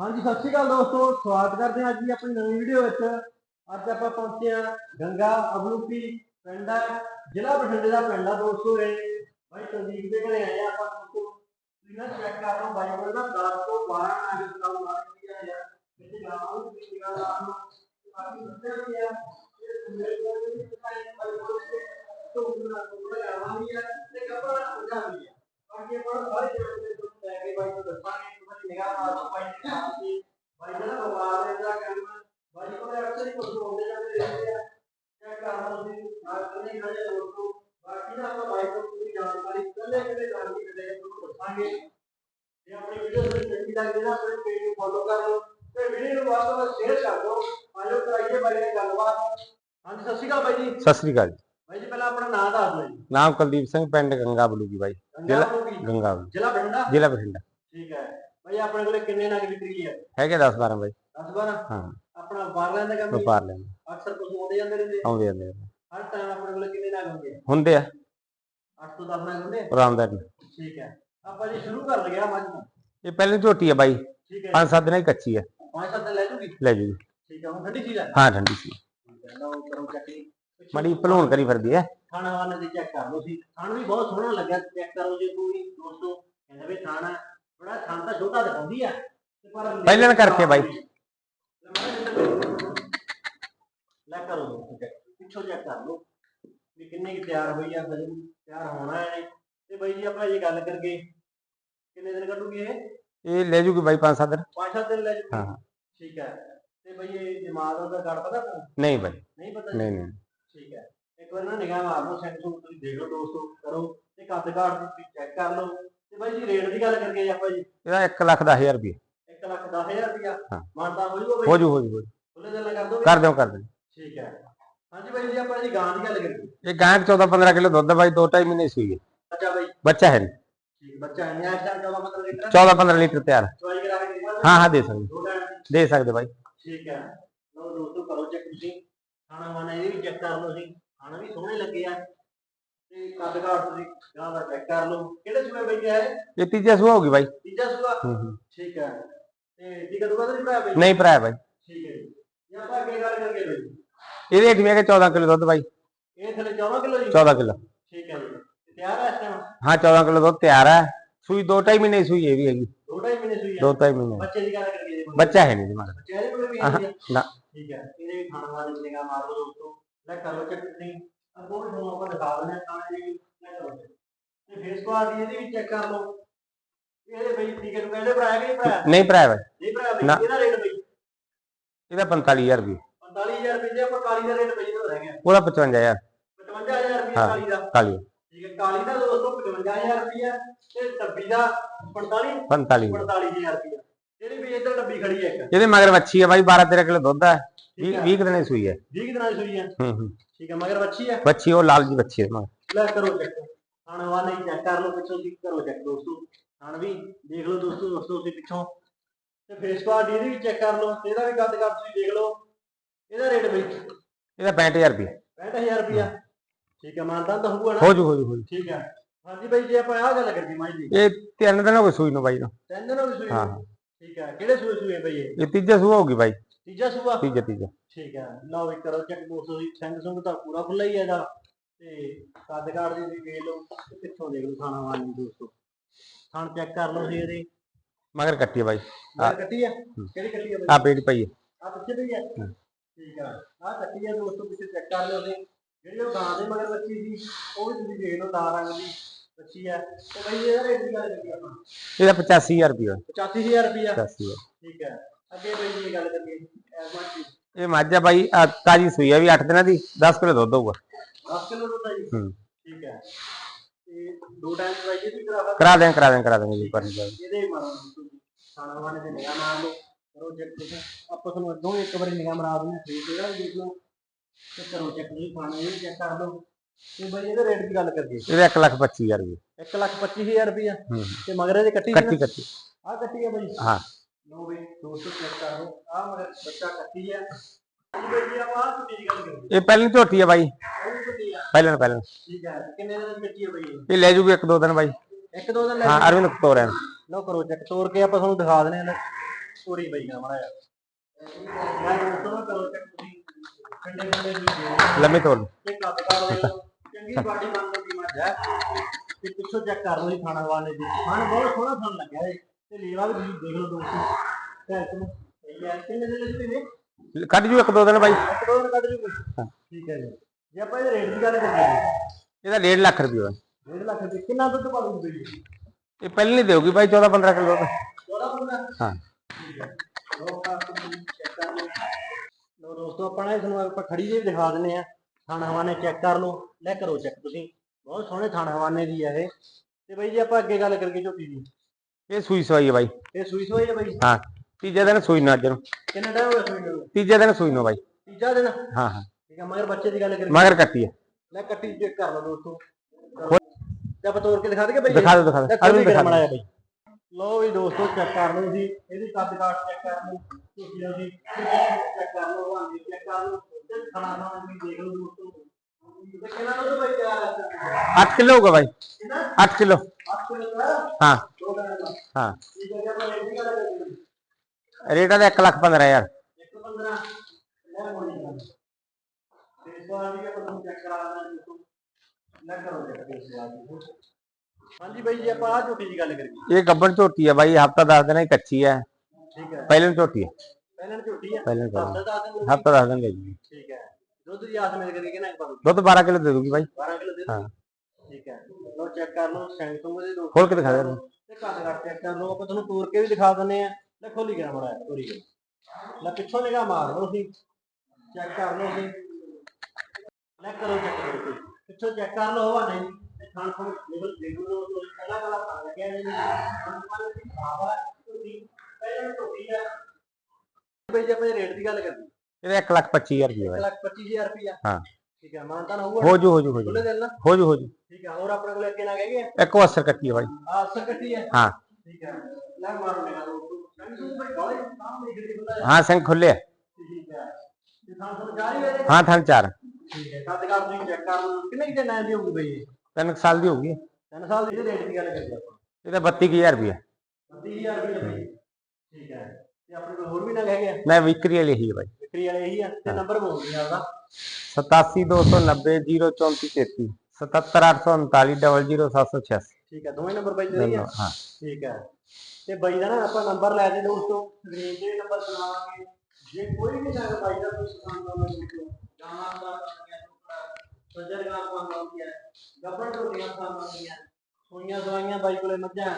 ਹਾਂਜੀ, ਸਤਿ ਸ਼੍ਰੀ ਅਕਾਲ ਦੋਸਤੋ, ਸਵਾਗਤ ਕਰਦੇ ਹਾਂ ਅੱਜ ਦੀ ਆਪਣੀ ਨਵੀਂ ਵੀਡੀਓ ਵਿੱਚ। ਅੱਜ ਆਪਾਂ ਪਹੁੰਚੇ ਹਾਂ ਗੰਗਾ ਅਬਲੂਪੀ ਪਿੰਡ ਹੈ ਜ਼ਿਲ੍ਹਾ ਬਠਿੰਡੇ ਦਾ ਪਿੰਡ ਆ ਦੋਸਤੋ ਇਹ। ਬਾਈ ਕੁਲਦੀਪ ਦੇ ਘਰੇ ਆਏ ਆ ਆਪਾਂ ਦੋਸਤੋ। ਤੁਸੀਂ ਚੈੱਕ ਕਰ ਲਓ, ਬਾਈ ਕੋਲ ਨਾ 10 ਤੋਂ 12 ਨਾਗ ਖੜੇ ਦੋਸਤੋ ਬਾਕੀ ਦਾ ਆਪਾਂ ਬਾਈ ਤੋਂ ਪੂਰੀ ਜਾਣਕਾਰੀ ਕੱਲੇ ਕੱਲੇ ਜਾਣਕਾਰੀ ਕੱਢੇ ਤੁਹਾਨੂੰ ਦੱਸਾਂਗੇ ਜੇ ਆਪਣੀ ਵੀਡੀਓ ਤੁਹਾਨੂੰ ਚੰਗੀ ਲੱਗਦੀ ਨਾ ਆਪਣੇ ਪੇਜ ਨੂੰ ਫੋਲੋ ਕਰ ਲਓ ਤੇ ਵੀਡੀਓ ਨੂੰ ਵੱਧ ਤੋਂ ਵੱਧ ਸ਼ੇਅਰ ਕਰ ਦਿਓ ਆਜੋ ਕਰਾਈਏ ਨਾਲ ਗੱਲਬਾਤ ਹਾਂਜੀ ਸਤਿ ਸ਼੍ਰੀ ਅਕਾਲ ਬਾਈ ਜੀ। ਸਤਿ ਸ੍ਰੀ ਅਕਾਲ ਜੀ ਬਾਈ ਜੀ ਪਹਿਲਾਂ ਆਪਣਾ ਨਾਮ ਦੱਸ ਦਿਓ ਜੀ ਨਾਮ ਕੁਲਦੀਪ ਸਿੰਘ ਪਿੰਡ ਗੰਗਾ ਬਲੂਗੀ ਬਾਈ। ਗੰਗਾ ਬਲੂਗੀ, ਗੰਗਾ ਬਲੂ। ਜ਼ਿਲ੍ਹਾ ਬਠਿੰਡਾ? ਜ਼ਿਲ੍ਹਾ ਬਠਿੰਡਾ। ਠੀਕ ਹੈ। ਬਾਈ ਆਪਣੇ ਕੋਲੇ ਕਿੰਨੇ ਨਗ ਵਿਕਰੀ ਹੈ? ਹੈਗੇ 10 12 ਬਾਈ। 10 12 ਹਾਂ। ਆਪਣਾ ਬਾਹਰਲਾਂ ਦਾ ਕੰਮ? ਵਪਾਰ ਲੈਣ ਅਕਸਰ ਕੁਝ ਆਉਂਦੇ ਜਾਂਦੇ ਰਹਿੰਦੇ। ਆਉਂਦੇ ਜਾਂਦੇ। ਹਰ ਟਾਈਮ ਆਪਣੇ ਕੋਲੇ ਕਿੰਨੇ ਨਗ ਹੁੰਦੇ ਆ? ਹੁੰਦੇ ਆ। 8 ਤੋਂ 10 ਨਗ ਹੁੰਦੇ ਆ? ਆਰਾਮਦਾਰ ਨੇ। ਠੀਕ ਹੈ। ਆਪਾਂ ਜੀ ਸ਼ੁਰੂ ਕਰ ਲਗਿਆ ਮੱਝ ਤੋਂ ਇਹ ਪਹਿਲੀ ਝੋਟੀ ਆ ਬਾਈ। ਠੀਕ ਹੈ। 5-7 ਦਿਨਾਂ ਕੱਚੀ ਆ। ਪੰਜ ਸੱਤ ਦਿਨ ਲੈ ਜੂਗੀ? ਲੈ ਜੂ ਜੀ ਠੀਕ ਹੈ ਹੁਣ ਠੰਡੀ ਚੀਜ਼ ਹੈ? ਹਾਂ ਠੰਡੀ ਲਓ ਚੱਕੀ ਮੜੀ ਭਲੂਣ ਕਰੀ ਫਿਰਦੀ ਐ ਖਾਣਾ ਵਾਲੇ ਦੀ ਚੈੱਕ ਕਰ ਲਓ ਸੀ ਖਾਣ ਵੀ ਬਹੁਤ ਸੋਹਣਾ ਲੱਗਾ ਚੈੱਕ ਕਰੋ ਜੇ ਕੋਈ ਦੋਸਤੋ। ਕਹਿੰਦਾ ਵੀ ਖਾਣਾ ਥੋੜਾ ਖਾਣ ਤਾਂ ਛੋਟਾ ਦਿਖਾਉਂਦੀ ਆ। ਤੇ ਪਰ ਪਹਿਲਾਂ ਕਰਕੇ ਬਾਈ। ਲੈ ਕਰੋ ਦੋਸਤੋ check, ਪਿੱਛੋਂ ਚੈੱਕ ਕਰ ਲਓ ਵੀ ਕਿੰਨੇ ਕੀ ਤਿਆਰ ਹੋਈ ਆ ਵੀ ਤਿਆਰ ਹੋਣਾ ਹੈ ਤੇ ਬਾਈ ਜੀ ਆਪਾਂ ਇਹ ਗੱਲ ਕਰਕੇ ਕਿੰਨੇ ਦਿਨ ਕੱਢੂਗੀ ਇਹ? ਇਹ ਲੈ ਜੂਗੀ ਬਾਈ 5-7 ਦਿਨ। ਪੰਜ ਸੱਤ ਦਿਨ ਲੈ ਜੂਗੀ? ਹਾਂ। ਠੀਕ ਹੈ। ਤੇ ਬਾਈ ਇਹ ਜਮਾਤ ਦਾ ਗੜ ਪਤਾ ਤੁਹਾਨੂੰ? ਨਹੀਂ ਬਾਈ। ਨਹੀਂ ਪਤਾ? ਨਹੀਂ ਨਹੀਂ। ਠੀਕ ਹੈ। ਇੱਕ ਵਾਰ ਨਾ ਨਿਗਾਹ ਮਾਰ ਲਓ ਸੈਂਟ ਸੂਟ ਤੁਸੀਂ ਦੇਖ ਲਓ ਦੋਸਤੋ ਕਰੋ ਤੇ ਕੱਦ ਕਾਠ ਤੁਸੀਂ ਚੈੱਕ ਕਰ ਲਓ। ਤੇ ਬਾਈ ਜੀ ਰੇਟ ਦੀ ਗੱਲ ਕਰਕੇ ਆਪਾਂ ਜੀ। ਇਹਦਾ 1 ਲੱਖ 10000 ਰੁਪਏ 1 ਲੱਖ 10000 ਰੁਪਇਆ ਹਾਂ। ਮਾਨਤਾ ਹੋ ਜੂਗਾ ਹੋ ਬਾਈ ਜੂ ਹੋ ਜੂ ਹੋ ਜੂ। ਖੁੱਲੇ ਦਿਲ ਕਰ ਦਿਓ ਕਰ ਦਿਓ। ਠੀਕ ਹੈ। ਹਾਂਜੀ ਬਾਈ ਜੀ ਆਪਾਂ ਜੀ ਗਾਂ ਦੀ ਗੱਲ ਕਰੀਏ। ਇਹ ਗਾਂ 14-15 ਕਿਲੋ ਦੁੱਧ ਆ ਬਾਈ 2.5 ਮਹੀਨੇ ਸੂਈ ਹੈ। ਬੱਚਾ ਬਾਈ। ਬੱਚਾ ਹੈ ਨਹੀਂ ਠੀਕ ਬੱਚਾ ਹੈ ਨਿਆ ਸ਼ਾਮ 14 ਮਤਲਬ ਲੀਟਰ 14-15 ਲੀਟਰ ਤਿਆਰ। ਚਵਾਈ ਕਰਾ ਕੇ ਹਾਂ ਹਾਂ ਦੇ ਸਕਦੇ। ਦੋ ਟਾਈਮ ਦੇ ਸਕਦੇ ਬਾਈ। ਠੀਕ ਹੈ। ਲਓ ਦੋਸਤੋ ਕਰੋ ਚੈੱਕ ਤੁਸੀਂ। ਖਾਣਾ ਵਾਣਾ ਇਹ ਵੀ ਚੈੱਕ ਕਰ ਲਓ ਤੁਸੀਂ। ਖਾਣਾ ਵੀ ਸੋਹਣੇ ਲੱਗੇ ਆ। ਤੇ ਕੱਦ ਕਾਠ ਤੁਸੀਂ ਗਾਂ ਦਾ ਚੈੱਕ ਕਰ ਲਓ। ਕਿਹੜੇ ਸੂਏ ਬਈ ਹੈ ਇਹ ਤੀਜਾ ਸੂਆ ਹੋਗੀ ਬਾਈ। ਤੀਜਾ ਸੂਆ? ਹੂੰ ਹੂੰ। ਠੀਕ ਹੈ। ਤੇ ਟੀਕਾ ਦੁਕਾਨ ਨਹੀਂ ਭਰਾਇਆ ਬਈ? ਨਹੀਂ ਭਰਾ ਬਾਈ। ਠੀਕ ਹੈ ਜੀ। ਆਪਾਂ ਅੱਗੇ ਗੱਲ ਕਰਾਂਗੇ ਬਈ। ਇਹਦੇ ਹੇਠ ਵੀ ਹੈਗੇ 14 ਕਿਲੋ ਦੁੱਧ ਬਾਈ। ਇਹ ਥੱਲੇ 14 ਕਿਲੋ ਜੀ? 14 ਕਿਲੋ। ਠੀਕ ਹੈ ਜੀ। ਤੇ ਤਿਆਰ ਹੈ ਇਸ ਟਾਈਮ ਹਾਂ 14 ਕਿਲੋ ਦੁੱਧ ਤਿਆਰ ਹੈ। ਸੂਈ 2.5 ਮਹੀਨੇ ਦੀ ਸੂਈ ਇਹ ਵੀ ਹੈਗੀ। ਦੋ ਢਾਈ ਮਹੀਨੇ ਸੂਈ ਹੈ? 2.5 ਮਹੀਨੇ ਬੱਚੇ ਦੀ ਗੱਲ ਕਰੀਏ ਬੱਚਾ ਹੈ ਨਹੀਂ ਜੀ ਮਾਰਾ ਬੱਚੇ ਦੇ ਕੋਲ ਵੀ ਆਹ, ਹੈ। ਜੀ ਨਾ। ਠੀਕ ਹੈ। ਇਹਦੇ ਵੀ ਖਾਣਾ ਵਾਲੇ ਦੀ ਨਿਗਾਹ ਮਾਰ ਲਓ ਦੋਸਤੋ। ਲੈ ਕਰ ਲਓ ਚੈੱਕ ਤੁਸੀਂ ਅੱਗੋਂ ਤੁਹਾਨੂੰ ਆਪਾਂ ਦਿਖਾ ਦਿੰਦੇ ਹਾਂ ਖਾਣੇ ਦੀ। ਲੈ ਕਰੋ। ਤੇ ਫੇਸ ਬਾਰ ਦੀ ਇਹਦੀ ਵੀ ਚੈੱਕ ਕਰ ਲਓ। ਇਹਦੇ ਬਈ ਟਿਕਟ ਪਹਿਲੇ ਭਰਾਇਆ ਕਿ ਨਹੀਂ ਭਰਾਇਆ ਨਹੀਂ ਭਰਾ ਬਾਈ। ਨਹੀਂ ਭਰਾਇਆ ਨਾ। ਬਈ ਇਹਦਾ ਰੇਟ ਬਈ। ਇਹਦਾ 45000 ਰੁਪਏ 45000 ਰੁਪਏ ਜੇ ਆਪਾਂ ਕਾਲੀ ਦਾ ਰੇਟ ਇਹਦਾ ਰਹਿ ਗਿਆ। ਉਹਦਾ 55000 55000 ਰੁਪਏ ਹਾਂ। ਕਾਲੀ ਦਾ। ਕਾਲੀ। ਠੀਕ ਹੈ ਕਾਲੀ ਦਾ ਦੋਸਤੋ 55000 ਰੁਪਏ ਤੇ ਡੱਬੀ ਦਾ 45 45 45000 ਰੁਪਏ ਜਿਹੜੀ ਵੀ ਇੱਧਰ ਡੱਬੀ ਖੜੀ ਹੈ ਇੱਕ। ਇਹਦੇ ਮਗਰ ਵੱਛੀ ਹੈ ਬਾਈ 12 13 ਕਿਲੋ ਦੁੱਧ ਹੈ ਠੀਕ 20 ਹੈ 20 ਦਿਨਾਂ ਦੀ ਸੂਈ ਹੈ 20 ਦਿਨਾਂ ਦੀ ਸੂਈ ਹੈ ਹੂੰ ਹੂੰ। ਠੀਕ ਹੈ ਮਗਰ ਬੱਚੀ ਹੈ ਵੱਛੀ ਉਹ ਲਾਲ ਜੀ ਵੱਛੀ ਹੈ ਮਗਰ। ਲੈ ਕਰੋ ਚੈੱਕ ਖਾਣ ਵਾਲਾ ਹੀ ਚੈੱਕ ਕਰ ਲਓ ਪਿੱਛੋਂ ਦੀ ਕਰੋ ਚੈੱਕ ਦੋਸਤੋ। ਖਾਣ ਵੀ ਦੇਖ ਲਓ ਦੋਸਤੋ ਦੋਸਤੋ ਤੁਸੀਂ ਪਿੱਛੋਂ। ਤੇ ਫੇਸ ਪਾਰਟ ਇਹਦੀ ਵੀ ਚੈੱਕ ਕਰ ਲਓ। ਤੇ ਇਹਦਾ ਵੀ ਕੱਦ ਕਰ ਤੁਸੀਂ ਦੇਖ ਲਓ। ਇਹਦਾ ਰੇਟ ਬਈ? ਇਹਦਾ 65000 ਰੁਪਏ 65000 ਰੁਪਿਆ ਠੀਕ ਹੈ ਮਾਨਤਾ ਤਾਂ ਹੋਊਗਾ ਨਾ? ਹੋ ਜੂ ਹੋ ਜੂ ਹੋ ਜੂ ਠੀਕ ਹੈ। ਹਾਂਜੀ ਬਾਈ ਜੇ ਆਪਾਂ ਆਹ ਗੱਲ ਕਰੀਏ ਮਾਈ ਦੀ ਇਹ ਤਿੰਨ ਦਿਨ ਹੋ ਗਏ ਸੂਈ ਨੂੰ ਬਾਈ ਨੂੰ। ਤਿੰਨ ਦਿਨ ਹੋ ਗਏ ਸੂਈ ਹਾਂ? ਠੀਕ ਹੈ। ਕਿਹੜੇ ਸੂਏ ਸੂਏ ਬਈ ਇਹ? ਇਹ ਤੀਜਾ ਸੂਆ ਹੋਗੀ ਬਾਈ। ਤੀਜਾ ਸੂਆ? ਤੀਜਾ ਤੀਜਾ। ਠੀਕ ਹੈ। ਲਓ ਵੀ ਕਰੋ ਚੈੱਕ ਦੋਸਤੋ ਜੀ ਸਿੰਘ ਸੁੰਗ ਤਾਂ ਪੂਰਾ ਖੁੱਲਾ ਹੀ ਹੈਗਾ ਤੇ ਕੱਦ ਕਾਠ ਦੀ ਵੀ ਵੇਖ ਲਓ ਪਿੱਛੋਂ ਦੇਖ ਲਓ ਖਾਣਾ ਵਾਲੀ ਦੋਸਤੋ। ਥਣ ਚੈੱਕ ਕਰ ਲਓ ਜੀ ਇਹਦੇ। ਮਗਰ ਕੱਟੀ ਹੈ ਬਾਈ। ਮੈਂ ਕੱਟੀ ਆ ਕਿਹੜੀ ਕੱਟੀ ਆ ਆ ਪੇਟ ਪਈ ਹੈ। ਆ ਪਿੱਛੇ ਪਈ ਆ ਠੀਕ ਆ। ਆ ਕੱਟੀ ਆ ਦੋਸਤੋ ਪਿੱਛੇ ਚੈੱਕ ਕਰ ਲਿਓ ਤੁਸੀਂ। ਜਿਹੜੀ ਉਹ ਗਾਂ ਦੇ ਮਗਰ ਬੱਚੀ ਸੀ ਉਹ ਵੀ ਤੁਸੀਂ ਦੇਖ ਲਓ ਲਾਲ ਰੰਗ ਦੀ ਬੱਚੀ ਆ। ਤੇ ਬਈ ਇਹਦਾ ਰੇਟ ਦੀ ਗੱਲ ਕਰੀਏ ਆਪਾਂ। ਇਹਦਾ 85000 ਰੁਪਏ 85000 ਰੁਪਿਆ 85000 ਠੀਕ ਹੈ ਅੱਗੇ ਬਈ ਜੀ ਗੱਲ ਕਰੀਏ। ਐਸ ਮੱਚ ਇਹ ਮੱਝ ਆ ਬਾਈ ਤਾਜੀ ਸੂਈ ਹੈ ਵੀ 8 ਦਿਨਾਂ ਦੀ 10 ਕਿਲੋ ਦੁੱਧ ਹੋਊਗਾ। 10 ਕਿਲੋ ਦੁੱਧ ਆ ਜੀ। ਹੂੰ। ਠੀਕ ਹੈ ਤੇ ਦੋ ਟਾਈਮ ਦਵਾਈ ਵੀ ਕਰਾ ਕਰਾ ਦੇਂ ਕਰਾ ਦੇਂ ਕਰਾ ਦੇਂ ਜੀ ਪਰ ਇਹਦੇ ਮਾਰੋ ਤੁਸੀਂ। ਖਾਣਾ ਵਾਲੇ ਦੇ ਨਿਗਾਹ ਮਾਰ ਲਓ ਕਰੋ ਚੈੱਕ ਤੁਸੀਂ ਆਪਾਂ ਤੁਹਾਨੂੰ ਅੱਗੋਂ ਵੀ ਇੱਕ ਵਾਰੀ ਨਿਗਾਹ ਮਾਰਾ ਦਿੰਦੇ ਹਾਂ ਇਹਦਾ ਵੀ ਦੇਖ ਲਓ ਤੇ ਕਰੋ ਚੈੱਕ ਤੁਸੀਂ ਇਹ ਵੀ ਚੈੱਕ ਕਰ ਲਓ। ਤੇ ਬਈ ਇਹਦੇ ਰੇਟ ਦੀ ਗੱਲ ਕਰੀਏ। ਇਹਦਾ 1 ਲੱਖ 25000 ਰੁਪਏ। 1 ਲੱਖ 25000 ਰੁਪਇਆ ਹੂੰ। ਤੇ ਮਗਰ ਇਹਦੇ ਕੱਟੀ ਕੱਟੀ ਕੱਟੀ। ਆ ਕੱਟੀ ਹੈ ਬਈ। ਹਾਂ। ਲੋ ਬਈ ਦੋਸਤੋ ਚੈੱਕ ਕਰ ਲਓ। ਆ ਮਗਰ ਬੱਚਾ ਕੱਟੀ ਹੈ ਇਹ ਪਹਿਲੀ ਝੋਟੀ ਹੈ ਬਾਈ। ਆ। ਪਹਿਲਾਂ ਪਹਿਲਾਂ। ਠੀਕ ਹੈ ਕਿੰਨੇ ਦਿਨ ਦੀ ਕੱਟੀ ਹੈ ਬਈ ਇਹ? ਲੈ ਜੂਗੀ ਇੱਕ ਦੋ ਦਿਨ ਬਾਈ। ਇੱਕ ਦੋ ਦਿਨ ਲੈ ਹਾਂ ਅਰਵਿੰਦ ਤੋਰਿਆ ਲਓ ਕਰੋ ਚੈੱਕ ਤੋੜ ਕੇ ਆਪਾਂ ਤੁਹਾਨੂੰ ਦਿਖਾ ਦਿੰਦੇ ਹਾਂ ਦੇ ਲੰਮੇ ਤੋੜ ਲਓ। ਤੇ ਕੱਦ ਕਰ ਲਿਓ ਚੰਗੀ ਬਾਡੀ ਮੰਨ ਦੀ ਮੱਝ ਹੈ। ਤੇ ਪਿੱਛੋਂ ਚੈੱਕ ਕਰ ਲਓ ਜੀ ਖਾਣਾ ਵਾਲੇ ਦੀ। ਖਾਣ ਬਹੁਤ ਸੋਹਣਾ ਖਾਣ ਲੱਗਿਆ ਏ ਤੇ ਲੀਵਾ ਵੀ ਤੁਸੀਂ ਦੇਖ ਲਓ ਦੋਸਤੋ ਸਹੀ ਹੈ। ਕਿੰਨੇ ਦੇ ਲੱਗੇ ਨੇ? ਕੱਢ ਜੂ ਇੱਕ ਦੋ ਦਿਨ ਬਾਈ। ਇੱਕ ਦੋ ਦਿਨ ਕੱਢ ਜੂ ਠੀਕ ਹੈ ਜੀ। ਜੇ ਆਪਾਂ ਇਹਦੇ ਰੇਟ ਦੀ ਗੱਲ ਕਰੀਏ ਇਹਦਾ 1.5 ਲੱਖ ਰੁਪਏ ਵਾ 1.5 ਲੱਖ ਰੁਪਏ। ਕਿੰਨਾ ਦੁੱਧ ਪਾ ਦੂਗੀ ਬਈ ਇਹ ਪਹਿਲਾਂ ਨਹੀਂ ਦੇਊਗੀ ਬਾਈ 14 15 ਕਿਲੋ ਦਾ। 14 15 ਹਾਂ ਠੀਕ ਹੈ। ਲੋ ਦੋਸਤੋ ਆਪਾਂ ਨੇ ਤੁਹਾਨੂੰ ਆਪਾਂ ਖੜੀ ਜਿਹੀ ਦਿਖਾ ਦਿੰਨੇ ਆ ਥਾਣ ਹਵਾਨੇ ਚੈੱਕ ਕਰ ਲਓ। ਲੈ ਕਰੋ ਚੈੱਕ ਤੁਸੀਂ। ਬਹੁਤ ਸੋਹਣੇ ਥਾਣ ਹਵਾਨੇ ਦੀ ਆ ਇਹ। ਤੇ ਬਈ ਜੇ ਆਪਾਂ ਅੱਗੇ ਗੱਲ ਕਰੀਏ ਝੋਟੀ ਦੀ। ਇਹ ਸੂਈ ਸਵਾਈ ਹੈ ਬਾਈ। ਇਹ ਸੂਈ ਸੂਈ ਹੈ ਬਈ? ਹਾਂ ਤੀਜੇ ਦਿਨ ਸੂਈ ਨਾ ਅੱਜ ਨੂੰ। ਕਿੰਨਾ ਟਾਈਮ ਹੋ ਗਿਆ ਸੂਈ ਨੂੰ? ਤੀਜੇ ਦਿਨ ਸੂਈ ਨੂੰ ਬਾਈ। ਤੀਜਾ ਦਿਨ? ਹਾਂ ਹਾਂ। ਠੀਕ ਹੈ ਮਗਰ ਬੱਚੇ ਦੀ ਗੱਲ ਕਰੀਏ। ਮਗਰ ਕੱਟੀ ਹੈ ਲੈ ਕੱਟੀ ਚੈੱਕ ਕਰ ਲਓ ਦੋਸਤੋ। ਤੇ ਆਪਾਂ ਤੋੜ ਕੇ ਦਿਖਾ ਦਈਏ ਬਈ ਦਿਖਾ ਦਿਓ ਦਿਖਾ ਦਿਓ। ਅਰਵਿੰਦ ਦਿਖਾ ਦਿਓ। ਲੋ ਵੀ ਦੋਸਤੋ ਚੈੱਕ ਕਰ ਲਓ ਜੀ। ਇਹਦੀ ਕੱਦ ਕਾਟ ਚੈੱਕ ਕਰ ਲਓ। ਤੁਸੀਂ ਅਸੀਂ ਚੈੱਕ ਕਰ ਲਓ ਹਾਂ ਚੈੱਕ ਕਰ ਲਓ। ਤੇ ਖਾਣਾ ਖਾਣਾ ਵੀ ਦੇਖ ਲਓ ਦੋਸਤੋ। ਤੇ ਕਿੰਨਾ ਦੁੱਧ ਬਈ ਤਿਆਰ ਹੈ 8 ਕਿਲੋ ਹੋਗਾ ਕਿੰਨਾ? 8 ਕਿਲੋ। 8 ਕਿਲੋ ਹਾਂ। ਹਾਂ। ਜੀ ਰੇਟ ਦੀ ਗੱਲ ਕਰੀਏ ਰੇਟ ਦਾ 1 ਲੱਖ 15000 115 ਲੈ ਕੋਈ ਨਹੀਂ ਤੇ ਇਸ ਵਾਰ ਵੀ ਆਪਾਂ ਚੈੱਕ ਕਰਾ ਦੋਸਤੋ ਨਾ ਕਰੋ ਚੈੱਕ ਇਸ ਵਾਰ ਵੀ ਹਾਂਜੀ ਬਈ ਜੇ ਆਪਾਂ ਆ ਝੋਟੀ ਦੀ ਗੱਲ ਕਰੀਏ ਇਹ ਗੱਬਣ ਝੋਟੀ ਹੈ ਬਾਈ ਹਫਤਾ 10 ਦਿਨਾਂ ਦੀ ਕੱਚੀ ਹੈ ਠੀਕ ਹੈ ਪਹਿਲਾਂ ਝੋਟੀ ਹੈ ਪਹਿਲਾਂ ਝੋਟੀ ਹੈ ਪਹਿਲਾਂ ਝੋਟੀ। ਹਫਤਾ ਦਾ ਦਿਨ ਹਫਤਾ 10 ਦਿਨ ਦੇ ਦੂਗੀ ਠੀਕ ਹੈ ਦੁੱਧ ਦੀ ਆਸ ਮੇਰੇ ਕਰੀ ਕਿ ਨਾ ਪਾਉ ਦੁੱਧ 12 ਕਿਲੋ ਦੇ ਦੂਗੀ ਬਾਈ 12 ਕਿਲੋ ਦੇ ਹਾਂ। ਦਿਓ। ਠੀਕ ਹੈ ਲੋ ਚੈੱਕ ਕਰ ਲਓ ਸੈਂਟਿੰਗ ਦੇ ਦੋ ਖੋਲ ਕੇ ਦਿਖਾ ਦੇ ਤੇ ਕੱਦ ਕੱਟ ਚੈੱਕ ਕਰ ਲਓ ਆਪਾਂ ਤੁਹਾਨੂੰ ਤੋੜ ਕੇ ਵੀ ਦਿਖਾ ਦਿੰਨੇ ਆ ਲੈ ਖੋਲੀ ਗਿਆ ਮੜਾ ਤੋਰੀ ਕੇ ਲੈ ਪਿੱਛੋਂ ਨਿਗਾਹ ਮਾਰ ਲਓ ਤੁਸੀਂ ਚੈੱਕ ਕਰ ਲਓ ਤੁਸੀਂ ਲੈ ਕਰੋ ਚੈੱਕ ਕਰੋ ਤੁਸੀਂ ਪਿੱਛੋਂ ਚੈੱਕ ਕਰ ਲਓ ਹਵਾ ਨਹੀਂ ਤੇ ਖਾਣ ਖੋਲ ਨਿਕਲ ਦੇਖ ਲਓ ਤੁਸੀਂ ਕਲਾ ਕਲਾ ਪਾ ਲੱਗਿਆ ਜੀ ਖਾਣ ਦੀ ਖਾਵਾ ਤੁਸੀਂ ਪਹਿਲਾਂ ਟੋਟੀ ਹੈ ਬਈ ਜੇ ਆਪਾਂ ਰੇਟ ਦੀ ਗੱਲ ਕਰੀਏ ਇਹਦਾ 1 ਲੱਖ 25000 ਰੁਪਏ ਬਾਈ 125000 ਰੁਪਇਆ ਹਾਂ ਠੀਕ ਹੈ ਮਾਨਤਾ ਨਾ ਹੋਊਗਾ ਹੋ ਜੂ ਹੋ ਜੂ ਹੋ ਜੂ ਖੁੱਲੇ ਦਿਲ ਨਾ ਹੋ ਜੂ ਹੋ ਜੂ ਠੀਕ ਹੈ ਹੋਰ ਆਪਣੇ ਕੋਲ ਅੱਗੇ ਨਾ ਹੈਗੇ ਇੱਕ ਵਾਸਰ ਕੱਟੀ ਹੈ ਬਾਈ ਆ ਅਸਰ ਕੱਟੀ ਹੈ ਹਾਂ ਠੀਕ ਹੈ ਲੈ ਮਾਰੋ ਮੇਰਾ ਦੋਸਤੋ ਸੰਸੂ ਭਾਈ ਗਾਲੇ ਸਾਹਮਣੇ ਗੱਡੀ ਬੰਦਾ ਹਾਂ ਜਾ ਤਿੰਨ ਕੁ ਸਾਲ ਦੀ ਹੋਊਗੀ 3 ਸਾਲ ਦੀ ਰੇਟ ਦੀ ਗੱਲ ਕਰੀਏ ਆਪਾਂ। ਇਹਦਾ 32000 ਰੁਪਏ 30000 ਰੁਪਏ ਬਈ ਠੀਕ ਹੈ। ਤੇ ਆਪਣੇ ਕੋਲ ਹੋਰ ਵੀ ਨਾ ਹੈਗੇ ਆ? ਮੈਂ ਵਿਕਰੀ ਵਾਲੀ ਹੀ ਹੈ ਬਾਈ ਵਿਕਰੀ ਵਾਲੇ ਇਹੀ ਆ? ਤੇ ਨੰਬਰ ਬੋਲ ਦਿਓ ਆਪਦਾ। 8729003433 77839 ਠੀਕ ਹੈ ਦੋਵੇਂ ਨੰਬਰ ਬਾਈ ਰਹੀ ਆ ਹਾਂ। ਠੀਕ ਹੈ। ਤੇ ਬਾਈ ਦਾ ਨਾ ਆਪਾਂ ਨੰਬਰ ਲੈ ਦੇ ਦੋਸਤੋ। ਸਕਰੀਨ ਤੇ ਨੰਬਰ ਸੁਣਾਵਾਂਗੇ ਜੇ ਕੋਈ ਵੀ ਨਗਰ ਬਾਈ ਦਾ ਕੋਈ ਪਸੰਦ ਆਵੇ ਦੋਸਤੋ ਗਾਵਾਂ ਦਾ ਸੱਜਰ ਗਾਂ ਗੱਬੜ ਝੋਟੀਆਂ ਪਸੰਦ ਆਉਂਦੀਆਂ, ਸੋਈਆਂ ਸਵਾਈਆਂ ਬਾਈ ਕੋਲੇ ਮੱਝਾਂ,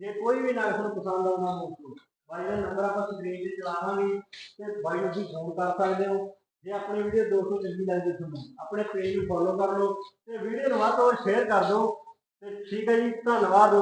ਜੇ ਕੋਈ ਵੀ ਨਗਰ ਤੁਹਾਨੂੰ ਪਸੰਦ ਆਉਂਦਾ ਦੋਸਤੋ ਬਾਈ ਦਾ ਨੰਬਰ ਆਪਾਂ ਸਕਰੀਨ ਤੇ ਚਲਾਵਾਂਗੇ ਤੇ ਬਾਈ ਨੂੰ ਤੁਸੀਂ ਫੋਨ ਕਰ ਸਕਦੇ ਹੋ। ਜੇ ਆਪਣੀ ਵੀਡੀਓ ਦੋਸਤੋ ਚੰਗੀ ਲੱਗਦੀ ਤੁਹਾਨੂੰ, ਆਪਣੇ ਪੇਜ ਨੂੰ ਫੋਲੋ ਕਰ ਲਓ ਤੇ ਵੀਡੀਓ ਨੂੰ ਵੱਧ ਤੋਂ ਵੱਧ ਸ਼ੇਅਰ ਕਰ ਦਿਓ। ਤੇ ਠੀਕ ਹੈ ਜੀ, ਧੰਨਵਾਦ